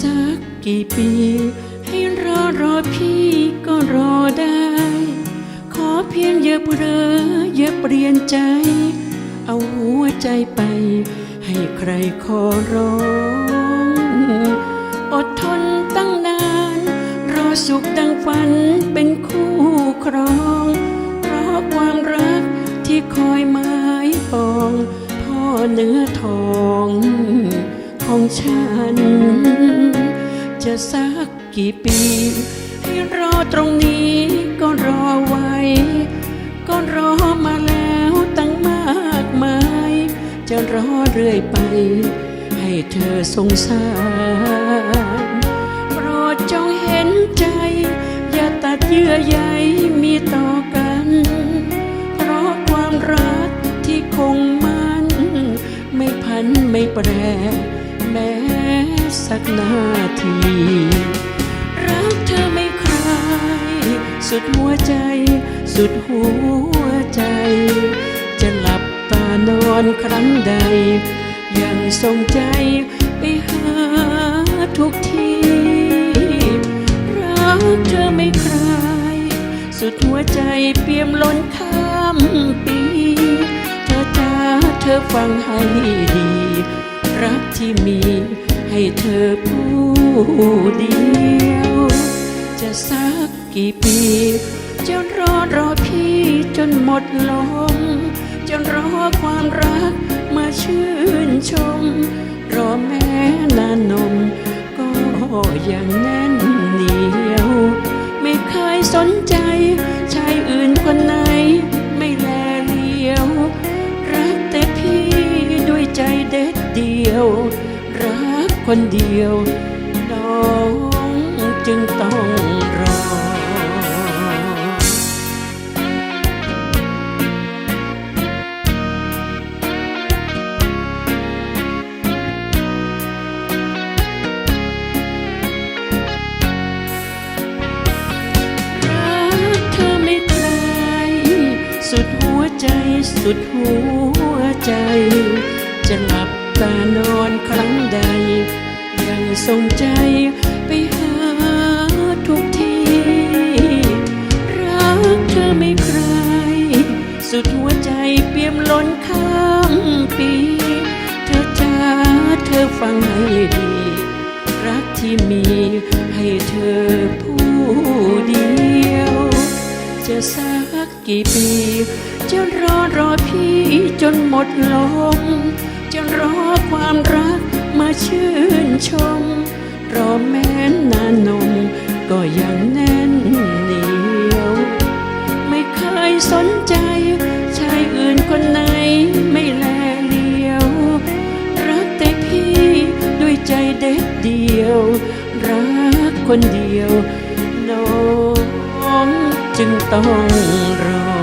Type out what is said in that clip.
สักกี่ปี ให้รอรอพี่ก็รอได้ ขอเพียงอย่าเผลออย่าเปลี่ยนใจ เอาหัวใจไป ให้ใครขอร้องอดทนตั้งนาน รอสุขดังฝันเป็นคู่ครอง เพราะความรักที่คอยหมายปอง พ่อเนื้อทอง ของฉัน จะสักกี่ปี ให้รอตรงนี้ก็รอไว้ ก็รอมาแล้วตั้งมากมาย จะรอเรื่อยไป ให้เธอสงสาร โปรดจงเห็นใจ อย่าตัดเยื่อใยมีต่อกัน เพราะความรักที่คงมันไม่พันไม่แปร แม้สักนาที รักเธอไม่คลายสุดหัวใจ สุดหัวใจ จะหลับตานอนครั้งใด ยังทรงใจไปหาทุกที รักเธอไม่คลาย สุดหัวใจเปี่ยมล้นข้ามปี เธอจ้าเธอฟังให้ดี รักที่มีให้เธอผู้เดียว จะสักกี่ปีจะรอรอพี่จนหมดลมจะรอความรักมาชื่นชม รอแม้นานนม ก็ยังแน่นเหนียว ไม่เคยสนใจชายอื่นคนไหน คนเดียว น้องจึงต้องรอ รักเธอไม่ใครสุดหัวใจสุดหัวใจ จะหลับตานอน ยังทรงใจไปหาทุกทีรักเธอไม่ใคร สุดหัวใจเปี่ยมล้นข้ามปี เธอจ้าเธอฟังให้ดี รักที่มีให้เธอผู้เดียว จะสักกี่ปีจะรอรอพี่จนหมดลมจะรอความรัก มาชื่นชมรอแม้นนานนมก็ยังแน่นเหนียว ไม่เคยสนใจ ชายอื่นคนไหนไม่แลเลียว รักแต่พี่ด้วยใจเด็ดเดียว รักคนเดียว น้องจึงต้องรอ